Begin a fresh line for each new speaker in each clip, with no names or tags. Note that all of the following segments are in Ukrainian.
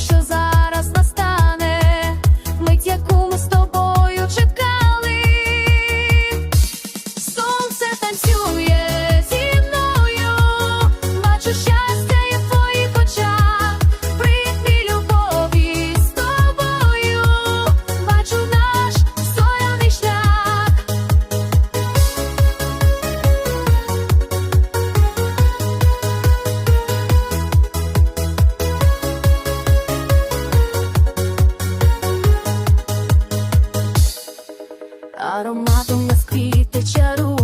shows up. ароматом на сквіти чару.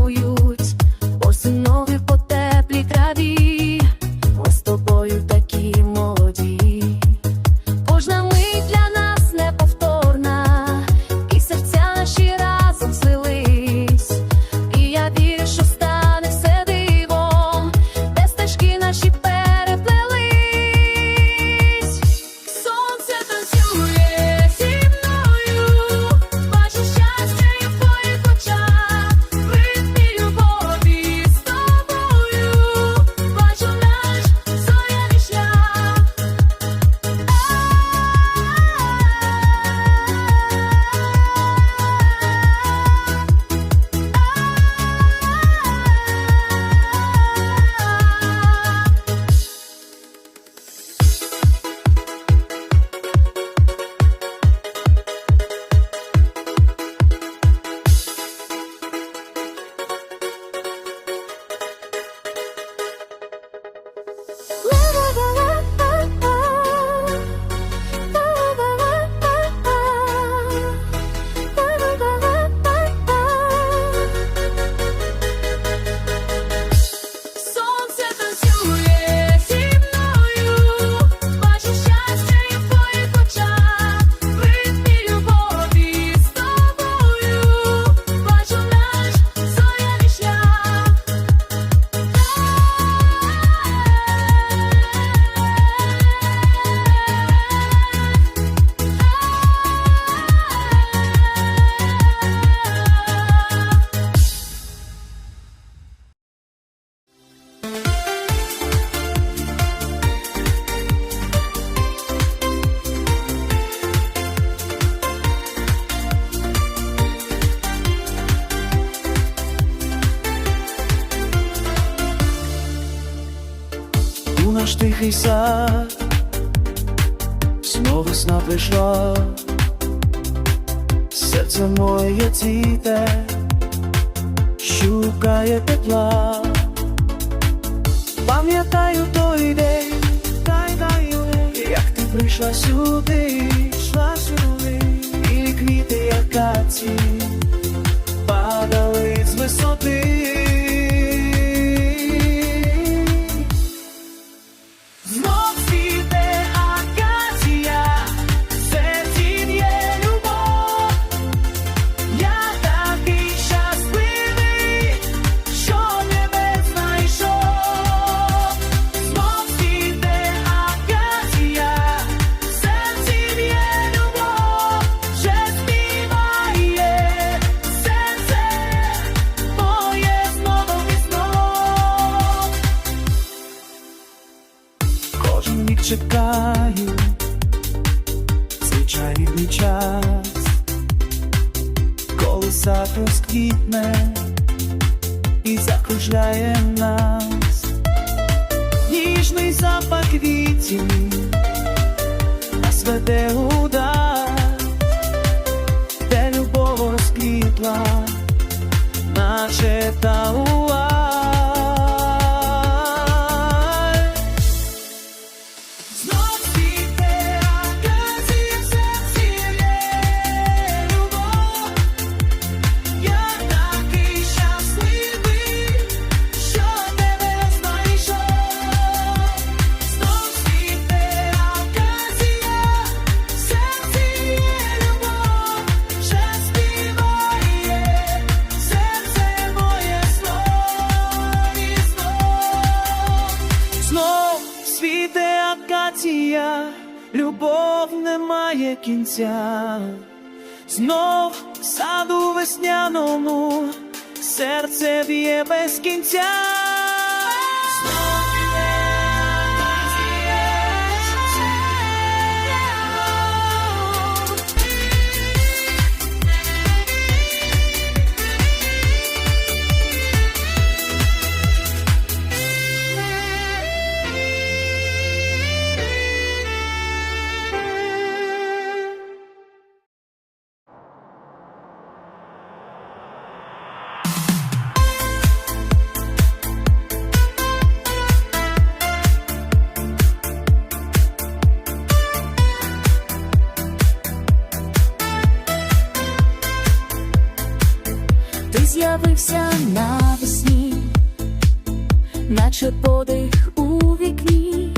Наш
тихий сад, знову весна прийшла, серце моє цвіте, шукає тепла, пам'ятаю той день, як ти прийшла сюди, йшла сюди, і квіти акації падали з висоти. Чекаю цей чарівний час, коли сад розквітне і закружляє нас, ніжний запах квітів нас веде удар, де любов розквітла, наче та уаль. Акація, любов не має кінця. Знов саду весняному серце б'є без кінця.
З'явився навесні, наче подих у вікні,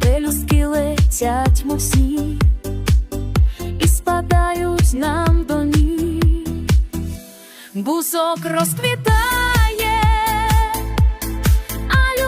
пелюстки летять мов сніг і спадають нам до ніг. Бусок розквітає, а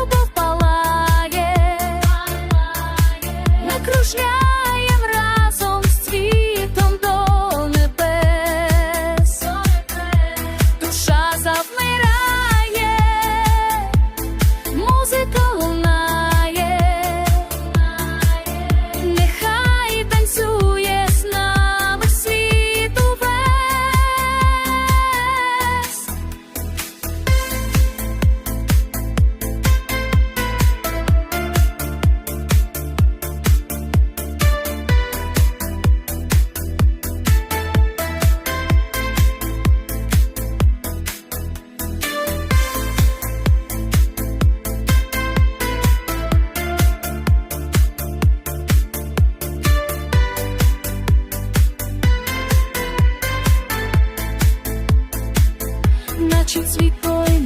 Наче цвітої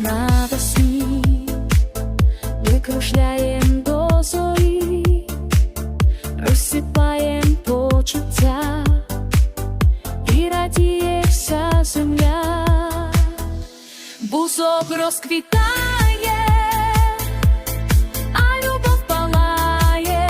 а любов палає.